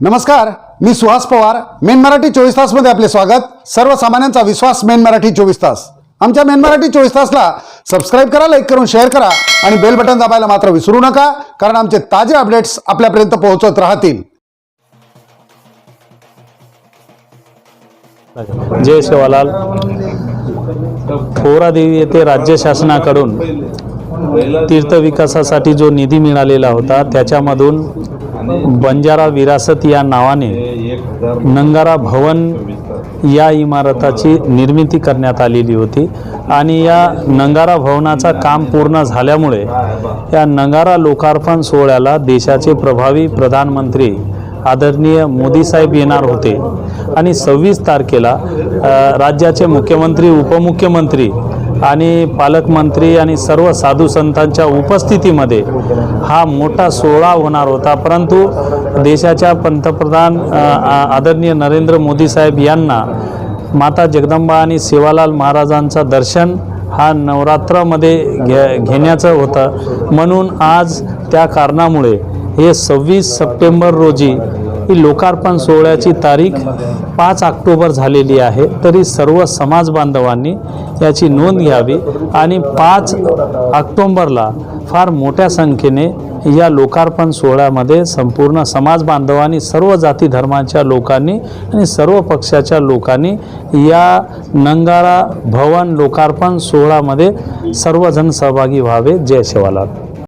नमस्कार मी सुहास पवार. मेन मराठी चोवीस तासमध्ये आपले स्वागत. सर्वसामान्यांचा विश्वास मेन मराठी चोवीस तास. आमच्या मेन मराठी चोवीस तासला सबस्क्राईब करा लाईक करून शेअर करा आणि बेल बटन दाबायला मात्र विसरू नका कारण आमचे ताजे अपडेट्स आपल्यापर्यंत पोहोचत राहतील. जय शिवालाल पोरादेवी येथे राज्य शासनाकडून तीर्थ विकासासाठी जो निधी मिळालेला होता त्याच्यामधून बंजारा विरासत या नावाने नंगारा भवन या इमारताची निर्मिती करण्यात आलेली होती. आणि या नंगारा भवनाचा काम पूर्ण झाल्यामुळे या नंगारा लोकार्पण सोहळ्याला देशाचे प्रभावी प्रधानमंत्री आदरणीय मोदी साहेब येणार होते. आणि सव्वीस तारखेला राज्याचे मुख्यमंत्री उपमुख्यमंत्री आणि पालकमंत्री आणि सर्व साधू संतांच्या उपस्थितीमध्ये हा मोठा सोहळा होणार होता. परंतु देशाच्या पंतप्रधान आ- आदरणीय नरेंद्र मोदी साहेब यांना माता जगदंबा आणि सेवालाल महाराजांचं दर्शन हा नवरात्रामध्ये घे घेण्याचं होतं. म्हणून आज त्या कारणामुळे हे सव्वीस सप्टेंबर रोजी ही लोकार्पण सोहळ्याची तारीख पाच ऑक्टोबर झालेली आहे. तरी सर्व समाज बांधवांनी याची नोंद घ्यावी आणि पाच ऑक्टोंबरला फार मोठ्या संख्येने या लोकार्पण सोहळ्यामध्ये संपूर्ण समाज बांधवांनी सर्व जाती धर्माच्या लोकांनी आणि सर्व पक्षाच्या लोकांनी या नंगारा भवन लोकार्पण सोहळ्यामध्ये सर्वजण सहभागी व्हावे. जय शिवालाल.